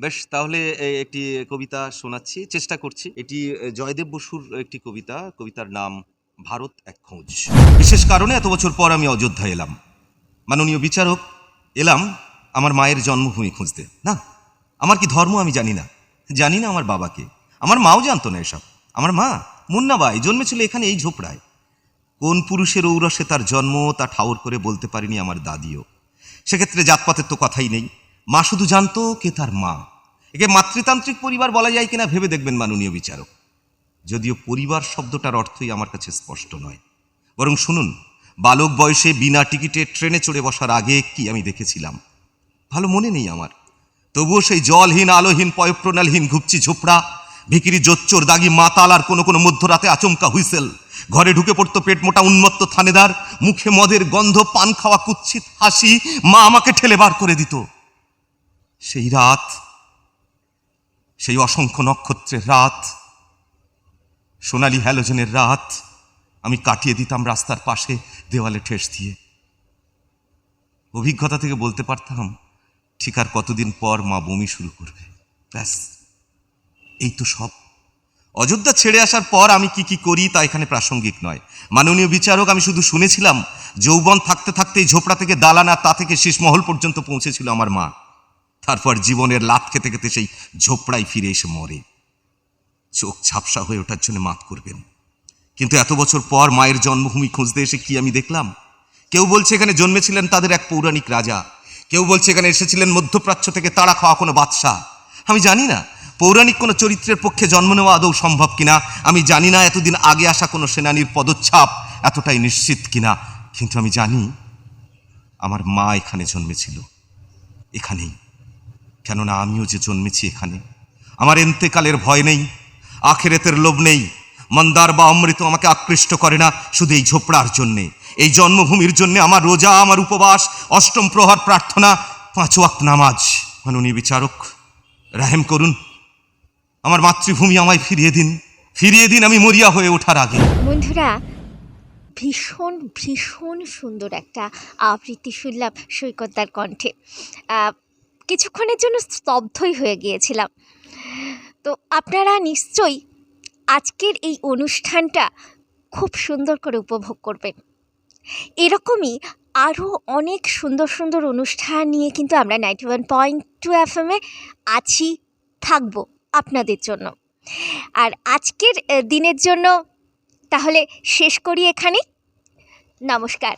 বেশ, তাহলে একটি কবিতা শোনাচ্ছি, চেষ্টা করছি। এটি জয়দেব বসুর একটি কবিতা, কবিতার নাম ভারত এক খোঁজ। বিশেষ কারণে এত বছর পর আমি অযোধ্যা এলাম। মাননীয় বিচারক, এলাম আমার মায়ের জন্মভূমি খুঁজতে, না? আমার কি ধর্ম আমি জানি না। জানি না আমার বাবাকে। আমার মাও জানতো না এসব। আমার মা, মুন্নাবাই, জন্মেছিল এখানে এই ঝোপড়ায়। কোন পুরুষের ঔরসে তার জন্ম, তা ঠাউর করে বলতে পারিনি আমার দাদিও। সেক্ষেত্রে জাতপাতের তো কথাই নেই। মা শুধু জানতো কে তার মা। একে মাতৃতান্ত্রিক পরিবার বলা যায় কিনা ভেবে দেখবেন মাননীয় বিচারক। যদিও পরিবার শব্দটার অর্থই আমার কাছে স্পষ্ট নয়। বরং শুনুন, বালক বয়সে বিনা টিকিটে ট্রেনে চড়ে বসার আগে কি আমি দেখেছিলাম? ভালো মনে নেই আমার। তবুও সেই জলহীন, আলোহীন, পয়প্রণালহীন ঘুপচি ঝোপড়া ভিকিরি জোচ্চোর দাগি মাতাল আর কোনো কোনো মধ্যরাতে আচমকা হুইসেল, ঘরে ঢুকে পড়তো পেট মোটা উন্মত্ত থানেদার, মুখে মদের গন্ধ, পান খাওয়া কুচ্ছিত হাসি, মা আমাকে ঠেলে বার করে দিত। সেই রাত, সেই অসংখ্য নক্ষত্রের রাত, সোনালি হ্যালোজেনের রাত, আমি কাটিয়ে দিতাম রাস্তার পাশে দেওয়ালে ঠেস দিয়ে। অভিজ্ঞতা থেকে বলতে পারতাম, ঠিক আর কতদিন পর মা বমি শুরু করবে। ব্যাস, এই তো সব। অযোধ্যা ছেড়ে আসার পর আমি কি কি করি তা এখানে প্রাসঙ্গিক নয়। মাননীয় বিচারক, আমি শুধু শুনেছিলাম, যৌবন থাকতে থাকতে ঝোপড়া থেকে দালানা তা থেকে শীষমহল পর্যন্ত পৌঁছেছিল আমার মা। তারপর জীবনের লাভ খেতে খেতে সেই ঝোপড়ায় ফিরে এসে মরে। চোখ ছাপসা হয়ে ওঠার জন্য মাফ করবেন। কিন্তু এত বছর পর মায়ের জন্মভূমি খুঁজতে এসে কি আমি দেখলাম? কেউ বলছে এখানে জন্মেছিলেন তাদের এক পৌরাণিক রাজা। কেউ বলছে এখানে এসেছিলেন মধ্যপ্রাচ্য থেকে তাড়া খাওয়া কোনো বাদশাহ। আমি জানি না, পৌরাণিক কোনো চরিত্রের পক্ষে জন্ম নেওয়া আদৌ সম্ভব কিনা। আমি জানি না এতদিন আগে আসা কোনো সেনানীর পদচ্ছাপ এতটাই নিশ্চিত কিনা। কিন্তু আমি জানি, আমার মা এখানে জন্মেছিল। এখানেই। কেননা আমিও যে জন্মেছি এখানে। আমার এন্তেকালের ভয় নেই, আখেরেতের লোভ নেই, মন্দার বা অমৃত আমাকে আকৃষ্ট করে না শুধু এই ঝোপড়ার জন্যে। এই জন্মভূমির জন্যে আমার রোজা, আমার উপবাস, অষ্টম প্রহর প্রার্থনা, পাঁচ ওয়াক্ত নামাজ। মাননীয় বিচারক, রাহেম করুন। আমার মাতৃভূমি আমায় ফিরিয়ে দিন। ফিরিয়ে দিন আমি মরিয়া হয়ে ওঠার আগে। বন্ধুরা, ভীষণ ভীষণ সুন্দর একটা আবৃত্তি শুনলাম সৈকতদার কণ্ঠে। কিছুক্ষণের জন্য স্তব্ধই হয়ে গিয়েছিলাম। তো আপনারা নিশ্চয়ই আজকের এই অনুষ্ঠানটা খুব সুন্দর করে উপভোগ করবেন। এরকমই আরও অনেক সুন্দর সুন্দর অনুষ্ঠান নিয়ে কিন্তু আমরা ninety one point two F এমে আছি, থাকব আপনাদের জন্য। আর আজকের দিনের জন্য তাহলে শেষ করি এখানে। নমস্কার।